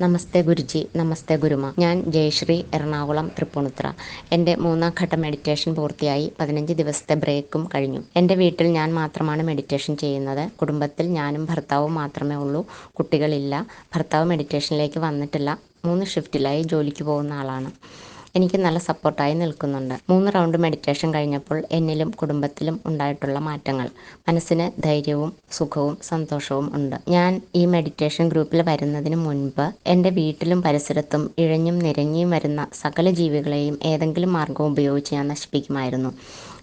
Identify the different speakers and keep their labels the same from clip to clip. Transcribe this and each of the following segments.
Speaker 1: നമസ്തേ ഗുരുജി നമസ്തേ ഗുരുമ. ഞാൻ ജയശ്രീ എറണാകുളം തൃപ്പൂണിത്ര എന്റെ മൂന്നാം ഘട്ട മെഡിറ്റേഷൻ പൂർത്തിയായി. പതിനഞ്ച് ദിവസത്തെ ബ്രേക്കും കഴിഞ്ഞു. എന്റെ വീട്ടിൽ ഞാൻ മാത്രമാണ് മെഡിറ്റേഷൻ ചെയ്യുന്നത്. കുടുംബത്തിൽ ഞാനും ഭർത്താവും മാത്രമേ ഉള്ളൂ. കുട്ടികളില്ല. ഭർത്താവ് മെഡിറ്റേഷനിലേക്ക് വന്നിട്ടില്ല. മൂന്ന് ഷിഫ്റ്റിലായി ജോലിക്ക് പോകുന്ന ആളാണ്. എനിക്ക് നല്ല സപ്പോർട്ടായി നിൽക്കുന്നുണ്ട്. മൂന്ന് റൗണ്ട് മെഡിറ്റേഷൻ കഴിഞ്ഞപ്പോൾ എന്നിലും കുടുംബത്തിലും ഉണ്ടായിട്ടുള്ള മാറ്റങ്ങൾ. മനസ്സിന് ധൈര്യവും സുഖവും സന്തോഷവും ഉണ്ട്. ഞാൻ ഈ മെഡിറ്റേഷൻ ഗ്രൂപ്പിൽ വരുന്നതിന് മുൻപ് എന്റെ വീട്ടിലും പരിസരത്തും ഇഴഞ്ഞും നിരങ്ങിയും വരുന്ന സകല ജീവികളെയും ഏതെങ്കിലും മാർഗം ഉപയോഗിച്ച് ഞാൻ നശിപ്പിക്കുമായിരുന്നു.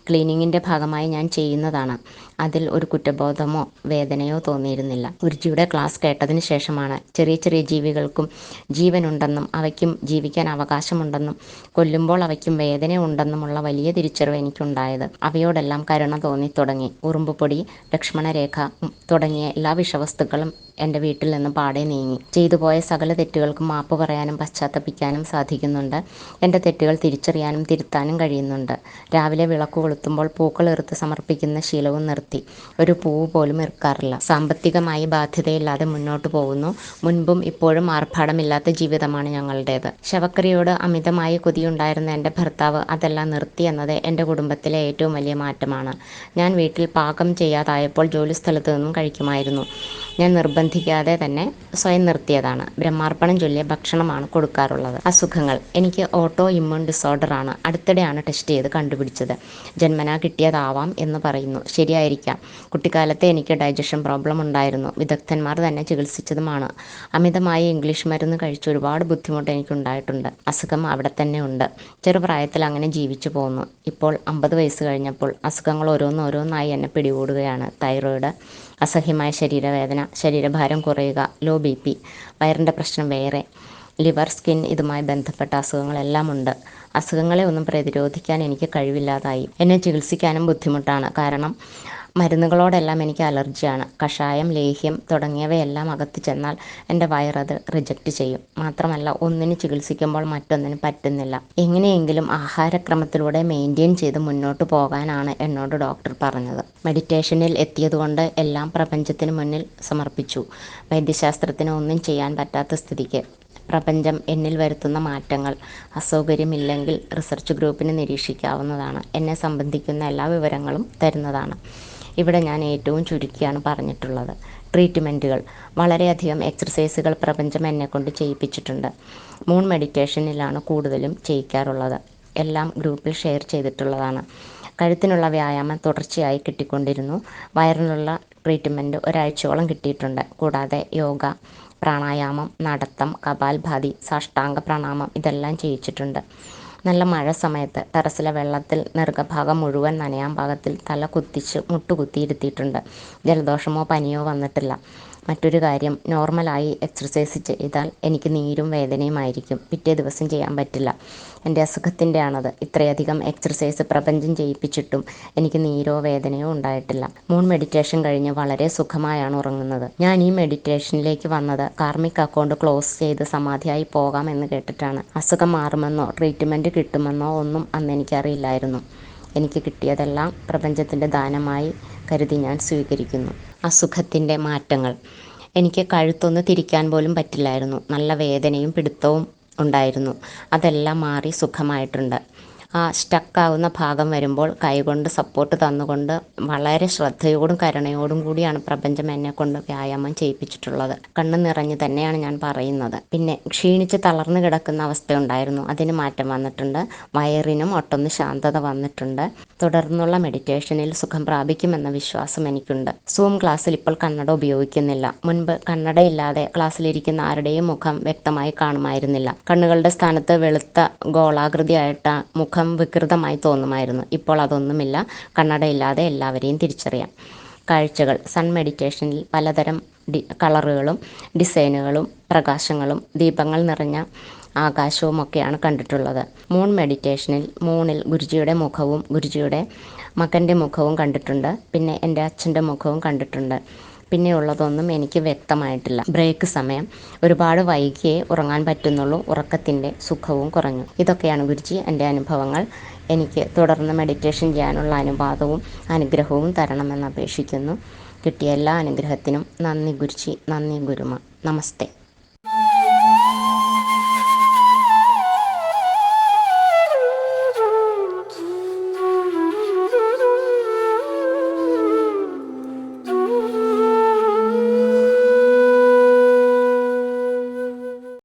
Speaker 1: ക്ലീനിങ്ങിന്റെ ഭാഗമായി ഞാൻ ചെയ്യുന്നതാണ്. അതിൽ ഒരു കുറ്റബോധമോ വേദനയോ തോന്നിയിരുന്നില്ല. ഗുരുജിയുടെ ക്ലാസ് കേട്ടതിന് ശേഷമാണ് ചെറിയ ചെറിയ ജീവികൾക്കും ജീവനുണ്ടെന്നും അവയ്ക്കും ജീവിക്കാൻ അവകാശമുണ്ടെന്നും കൊല്ലുമ്പോൾ അവയ്ക്കും വേദന ഉണ്ടെന്നുമുള്ള വലിയ തിരിച്ചറിവ് എനിക്കുണ്ടായത്. അവയോടെല്ലാം കരുണ തോന്നി തുടങ്ങി. ഉറുമ്പുപൊടി ലക്ഷ്മണരേഖ തുടങ്ങിയ എല്ലാ വിഷവസ്തുക്കളും എന്റെ വീട്ടിൽ നിന്ന് പാടെ നീങ്ങി. ചെയ്തു പോയ സകല തെറ്റുകൾക്കും മാപ്പ് പറയാനും പശ്ചാത്തപിക്കാനും സാധിക്കുന്നുണ്ട്. എന്റെ തെറ്റുകൾ തിരിച്ചറിയാനും തിരുത്താനും കഴിയുന്നുണ്ട്. രാവിലെ വിളക്ക് കൊളുത്തുമ്പോൾ പൂക്കൾ എറുത്ത് സമർപ്പിക്കുന്ന ശീലവും നിർത്തി. ഒരു പൂവ് പോലും ഇറക്കാറില്ല സാമ്പത്തികമായി ബാധ്യതയില്ലാതെ മുന്നോട്ട് പോകുന്നു. മുൻപും ഇപ്പോഴും ആർഭാടമില്ലാത്ത ജീവിതമാണ് ഞങ്ങളുടേത്. ശവക്രിയോട് അമിതമായി കൊതിയുണ്ടായിരുന്ന എന്റെ ഭർത്താവ് അതെല്ലാം നിർത്തി എന്നത് എന്റെ കുടുംബത്തിലെ ഏറ്റവും വലിയ മാറ്റമാണ്. ഞാൻ വീട്ടിൽ പാകം ചെയ്യാതായപ്പോൾ ജോലി സ്ഥലത്ത് നിന്നും കഴിക്കുമായിരുന്നു. ഞാൻ നിർബന്ധിക്കാതെ തന്നെ സ്വയം നിർത്തിയതാണ്. ബ്രഹ്മാർപ്പണം ചൊല്ലിയ ഭക്ഷണമാണ് കൊടുക്കാറുള്ളത്. അസുഖങ്ങൾ. എനിക്ക് ഓട്ടോ ഇമ്മ്യൂൺ ഡിസോർഡറാണ് അടുത്തിടെയാണ് ടെസ്റ്റ് ചെയ്ത് കണ്ടുപിടിച്ചത്. ജന്മനാ കിട്ടിയതാവാം എന്ന് പറയുന്നു. ശരിയായിരിക്കാം. കുട്ടിക്കാലത്തെ എനിക്ക് ഡൈജഷൻ പ്രോബ്ലം ഉണ്ടായിരുന്നു. വിദഗ്ധന്മാർ തന്നെ ചികിത്സിച്ചതുമാണ്. അമിതമായി ഇംഗ്ലീഷ് മരുന്ന് കഴിച്ച് ഒരുപാട് ബുദ്ധിമുട്ട് എനിക്കുണ്ടായിട്ടുണ്ട്. അസുഖം അവിടെ തന്നെ ഉണ്ട്. ചെറുപ്രായത്തിൽ അങ്ങനെ ജീവിച്ചു പോകുന്നു ഇപ്പോൾ അമ്പത് വയസ്സ് കഴിഞ്ഞപ്പോൾ അസുഖങ്ങൾ ഓരോന്നോരോന്നായി എന്നെ പിടികൂടുകയാണ്. തൈറോയിഡ് അസഹ്യമായ ശരീരവേദന ശരീരഭാരം കുറയുക ലോ ബി പി വയറിന്റെ പ്രശ്നം വേറെ ലിവർ സ്കിൻ ഇതുമായി ബന്ധപ്പെട്ട അസുഖങ്ങളെല്ലാം ഉണ്ട്. അസുഖങ്ങളെ ഒന്നും പ്രതിരോധിക്കാൻ എനിക്ക് കഴിവില്ലാതായി. എന്നെ ചികിത്സിക്കാനും ബുദ്ധിമുട്ടാണ്. കാരണം മരുന്നുകളോടെല്ലാം എനിക്ക് അലർജിയാണ്. കഷായം ലേഹ്യം തുടങ്ങിയവയെല്ലാം അകത്ത് ചെന്നാൽ എന്റെ വയറത് റിജക്റ്റ് ചെയ്യും. മാത്രമല്ല ഒന്നിന് ചികിത്സിക്കുമ്പോൾ മറ്റൊന്നിന് പറ്റുന്നില്ല. എങ്ങനെയെങ്കിലും ആഹാരക്രമത്തിലൂടെ മെയിന്റെയിൻ ചെയ്ത് മുന്നോട്ട് പോകാനാണ് എന്നോട് ഡോക്ടർ പറഞ്ഞത്. മെഡിറ്റേഷനിൽ എത്തിയതുകൊണ്ട് എല്ലാം പ്രപഞ്ചത്തിന് മുന്നിൽ സമർപ്പിച്ചു. വൈദ്യശാസ്ത്രത്തിന് ഒന്നും ചെയ്യാൻ പറ്റാത്ത സ്ഥിതിക്ക്. പ്രപഞ്ചം എന്നിൽ വരുത്തുന്ന മാറ്റങ്ങൾ അസൗകര്യമില്ലെങ്കിൽ റിസർച്ച് ഗ്രൂപ്പിന് നിരീക്ഷിക്കാവുന്നതാണ്. എന്നെ സംബന്ധിക്കുന്ന എല്ലാ വിവരങ്ങളും തരുന്നതാണ്. ഇവിടെ ഞാൻ ഏറ്റവും ചുരുക്കിയാണ് പറഞ്ഞിട്ടുള്ളത്. ട്രീറ്റ്മെന്റുകൾ വളരെയധികം എക്സർസൈസുകൾ പ്രപഞ്ചം എന്നെക്കൊണ്ട് ചെയ്യിപ്പിച്ചിട്ടുണ്ട്. മൂൺ മെഡിറ്റേഷനിലാണ് കൂടുതലും ചെയ്യിക്കാറുള്ളത്. എല്ലാം ഗ്രൂപ്പിൽ ഷെയർ ചെയ്തിട്ടുള്ളതാണ്. കഴുത്തിനുള്ള വ്യായാമം തുടർച്ചയായി കിട്ടിക്കൊണ്ടിരുന്നു. വയറിനുള്ള ട്രീറ്റ്മെന്റ് ഒരാഴ്ചയോളം കിട്ടിയിട്ടുണ്ട്. കൂടാതെ യോഗ പ്രാണായാമം നടത്തം കപാൽഭാതി സാഷ്ടാംഗ പ്രണാമം ഇതെല്ലാം ചെയ്യിച്ചിട്ടുണ്ട്. നല്ല മഴ സമയത്ത് ടെറസിലെ വെള്ളത്തിൽ നെറുകഭാഗം മുഴുവൻ നനയാൻ പാകത്തിൽ തല കുത്തിച്ച് മുട്ടുകുത്തിയിരുത്തിയിട്ടുണ്ട് ജലദോഷമോ പനിയോ വന്നിട്ടില്ല. മറ്റൊരു കാര്യം നോർമലായി എക്സർസൈസ് ചെയ്താൽ എനിക്ക് നീരും വേദനയുമായിരിക്കും പിറ്റേ ദിവസം ചെയ്യാൻ പറ്റില്ല. എന്റെ അസുഖത്തിന്റെ ആണത് ഇത്രയധികം എക്സർസൈസ് പ്രപഞ്ചം ചെയ്യിപ്പിച്ചിട്ടും എനിക്ക് നീരോ വേദനയോ ഉണ്ടായിട്ടില്ല. മൂൺ മെഡിറ്റേഷൻ കഴിഞ്ഞ് വളരെ സുഖമായാണ് ഉറങ്ങുന്നത്. ഞാൻ ഈ മെഡിറ്റേഷനിലേക്ക് വന്നത് കാർമിക് അക്കൗണ്ട് ക്ലോസ് ചെയ്ത് സമാധിയായി പോകാമെന്ന് കേട്ടിട്ടാണ്. അസുഖം മാറുമെന്നോ ട്രീറ്റ്മെന്റ് കിട്ടുമെന്നോ ഒന്നും അന്ന് എനിക്കറിയില്ലായിരുന്നു. എനിക്ക് കിട്ടിയതെല്ലാം പ്രപഞ്ചത്തിന്റെ ദാനമായി കരുതി ഞാൻ സ്വീകരിക്കുന്നു. അസുഖത്തിന്റെ മാറ്റങ്ങൾ. എനിക്ക് കഴുത്തൊന്ന് തിരിക്കാൻ പോലും പറ്റില്ലായിരുന്നു. നല്ല വേദനയും പിടുത്തവും ഉണ്ടായിരുന്നു. അതെല്ലാം മാറി സുഖമായിട്ടുണ്ട്. ആ സ്റ്റക്കാവുന്ന ഭാഗം വരുമ്പോൾ കൈകൊണ്ട് സപ്പോർട്ട് തന്നുകൊണ്ട് വളരെ ശ്രദ്ധയോടും കരുണയോടും കൂടിയാണ് പ്രപഞ്ചം എന്നെ കൊണ്ട് വ്യായാമം ചെയ്യിപ്പിച്ചിട്ടുള്ളത്. കണ്ണു നിറഞ്ഞ് തന്നെയാണ് ഞാൻ പറയുന്നത്. പിന്നെ ക്ഷീണിച്ച് തളർന്നു കിടക്കുന്ന അവസ്ഥ ഉണ്ടായിരുന്നു. അതിന് മാറ്റം വന്നിട്ടുണ്ട്. വയറിനും ഒട്ടൊന്ന് ശാന്തത വന്നിട്ടുണ്ട്. തുടർന്നുള്ള മെഡിറ്റേഷനിൽ സുഖം പ്രാപിക്കുമെന്ന വിശ്വാസം എനിക്കുണ്ട്. സൂം ക്ലാസ്സിൽ ഇപ്പോൾ കണ്ണട ഉപയോഗിക്കുന്നില്ല. മുൻപ് കണ്ണടയില്ലാതെ ക്ലാസ്സിലിരിക്കുന്ന ആരുടെയും മുഖം വ്യക്തമായി കാണുമായിരുന്നില്ല. കണ്ണുകളുടെ സ്ഥാനത്ത് വെളുത്ത ഗോളാകൃതിയായിട്ട മുഖം വികൃതമായി തോന്നുമായിരുന്നു. ഇപ്പോൾ അതൊന്നുമില്ല. കണ്ണടയില്ലാതെ എല്ലാവരെയും തിരിച്ചറിയാം. കാഴ്ചകൾ സൺ മെഡിറ്റേഷനിൽ പലതരം ഡി കളറുകളും ഡിസൈനുകളും പ്രകാശങ്ങളും ദീപങ്ങൾ നിറഞ്ഞ ആകാശവുമൊക്കെയാണ് കണ്ടിട്ടുള്ളത്. മൂൺ മെഡിറ്റേഷനിൽ മൂണിൽ ഗുരുജിയുടെ മുഖവും ഗുരുജിയുടെ മകന്റെ മുഖവും കണ്ടിട്ടുണ്ട്. പിന്നെ എന്റെ അച്ഛന്റെ മുഖവും കണ്ടിട്ടുണ്ട്. പിന്നെയുള്ളതൊന്നും എനിക്ക് വ്യക്തമായിട്ടില്ല. ബ്രേക്ക് സമയം. ഒരുപാട് വൈകിയേ ഉറങ്ങാൻ പറ്റുന്നുള്ളൂ. ഉറക്കത്തിന്റെ സുഖവും കുറഞ്ഞു. ഇതൊക്കെയാണ് ഗുരുജി എന്റെ അനുഭവങ്ങൾ. എനിക്ക് തുടർന്ന് മെഡിറ്റേഷൻ ചെയ്യാനുള്ള അനുവാദവും അനുഗ്രഹവും തരണമെന്ന് അപേക്ഷിക്കുന്നു. കിട്ടിയ എല്ലാ അനുഗ്രഹത്തിനും നന്ദി ഗുരുജി. നന്ദി ഗുരുമ. നമസ്തേ.